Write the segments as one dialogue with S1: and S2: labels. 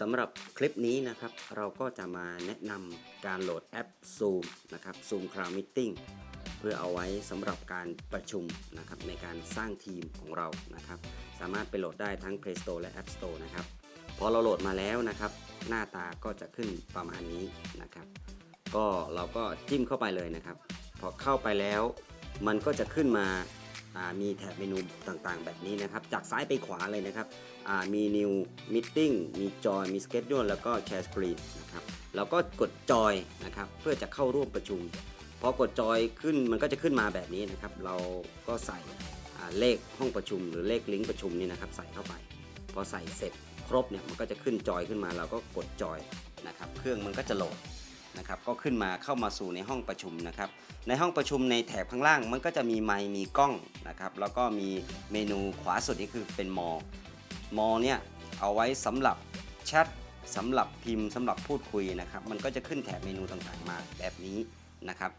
S1: สำหรับคลิปนี้นะครับเราก็จะมาแนะนำการโหลดแอป Zoom นะครับ Zoom Cloud Meeting เพื่อเอาไว้สำหรับการประชุมนะครับในการสร้างทีมของเรานะครับ สามารถไปโหลดได้ทั้ง Play Store และ App Store นะครับพอเราโหลดมาแล้วนะครับ หน้าตาก็จะขึ้นประมาณนี้นะครับ ก็เราก็จิ้มเข้าไปเลยนะครับ พอเข้าไปแล้ว มันก็จะขึ้นมาอ่า มีแถบเมนูต่างๆ แบบนี้นะครับ จากซ้ายไปขวาเลยนะครับมี New Meeting มี Join มี Schedule แล้วก็ Share Screen นะครับเราก็กดจอยนะครับเพื่อจะเข้าร่วมประชุมพอกดจอยขึ้นมันก็จะขึ้นมาแบบนี้นะครับ เราก็ใส่เลขห้องประชุม หรือเลขลิงก์ประชุมนี่นะครับ ใส่เข้าไป พอใส่เสร็จครบเนี่ยมันก็จะขึ้นจอยขึ้นมาเราก็กดจอยนะครับ เครื่องมันก็จะโหลด นะครับก็ขึ้นมาเข้ามาสู่ในห้องประชุมนะครับ ในห้องประชุมในแถบข้างล่างมันก็จะมีไมค์มีกล้องนะครับแล้วก็มีเมนูขวาสุดนี่คือเป็นมอ มอเนี่ยเอาไว้สำหรับแชทสำหรับพิมพ์สำหรับพูดคุยนะครับ มันก็จะขึ้นแถบเมนูต่างๆมาแบบนี้นะครับ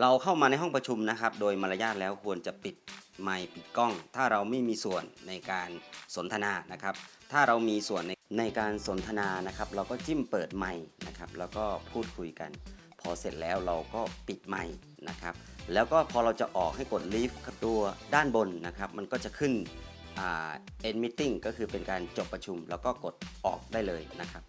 S1: เราเข้ามาในห้องประชุมนะครับ โดยมารยาทแล้วควรจะปิด ไมค์ปิดกล้อง ถ้าเราไม่มีส่วนในการสนทนานะครับ ถ้าเรามีส่วนในในการสนทนานะครับ เราก็จิ้มเปิดไมค์นะครับ แล้วก็พูดคุยกัน พอเสร็จแล้วเราก็ปิดไมค์นะครับ แล้วก็พอเราจะออกให้กด leave ตัวด้านบนนะครับ มันก็จะขึ้น end meeting ก็คือเป็นการจบประชุม แล้วก็กดออกได้เลยนะครับ